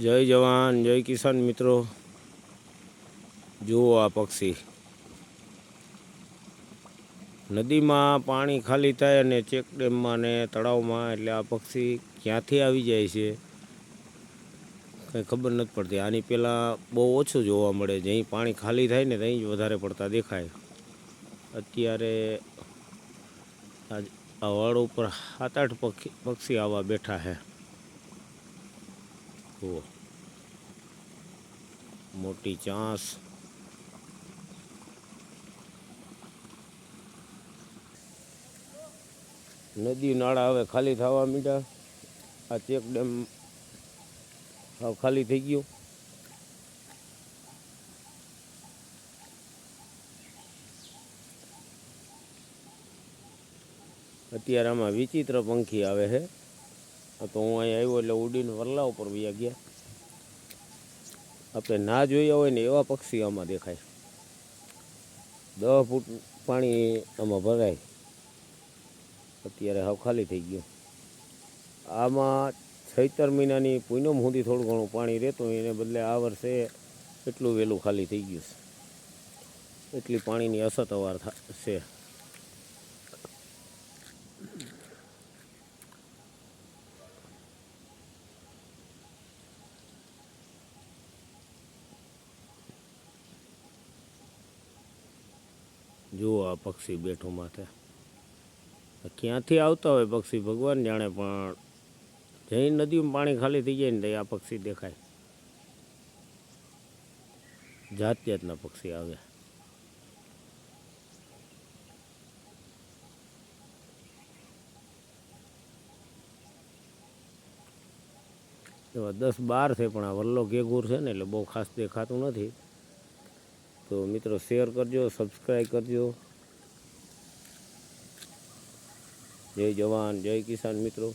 જય જવાન, જય કિસાન મિત્રો. જુઓ આ પક્ષી. નદીમાં પાણી ખાલી થાય અને ચેક ડેમમાં ને તળાવમાં એટલે આ પક્ષી ક્યાંથી આવી જાય છે? કંઈ ખબર નથી પડતી. આની પહેલાં બહુ ઓછું જોવા મળે. જ્યાં પાણી ખાલી થાય ને ત્યાં જ વધારે પડતા દેખાય. અત્યારે આ વડ ઉપર સાત આઠ પક્ષી પક્ષી આવા બેઠા છે. જુઓ મોટી ચાંસ. નદી નાળા હવે ખાલી થવા માંડ્યા આ ચેક ડેમ હવે ખાલી થઈ ગયું. અત્યારે આમાં વિચિત્ર પંખી આવે છે. તો હું અહીં આવ્યો એટલે ઉડીને વરલા ઉપર વયા ગયા. આપણે ના જોયા હોય ને એવા પક્ષી આમાં દેખાય. દસ ફૂટ પાણી આમાં ભરાય. અત્યારે હાવ ખાલી થઈ ગયું. આમાં છૈતર મહિનાની પૂનમ સુધી થોડું ઘણું પાણી રહેતું એને બદલે આ વર્ષે એટલું વહેલું ખાલી થઈ ગયું છે. એટલી પાણીની અસર થા- છે. જુઓ આ પક્ષી બેઠું માથે. ક્યાંથી આવતા હોય પક્ષી? ભગવાન જાણે, પણ જઈ નદીમાં પાણી ખાલી થઈ જાય ને આ પક્ષી દેખાય. જાત જાતના પક્ષી આવે. એવા દસ બાર છે, પણ આ વલ્લો ઘેઘૂર છે ને, એટલે બહુ ખાસ દેખાતું નથી. તો મિત્રો શેર કરજો સબસ્ક્રાઈબ કરજો. જય જવાન જય કિસાન મિત્રો.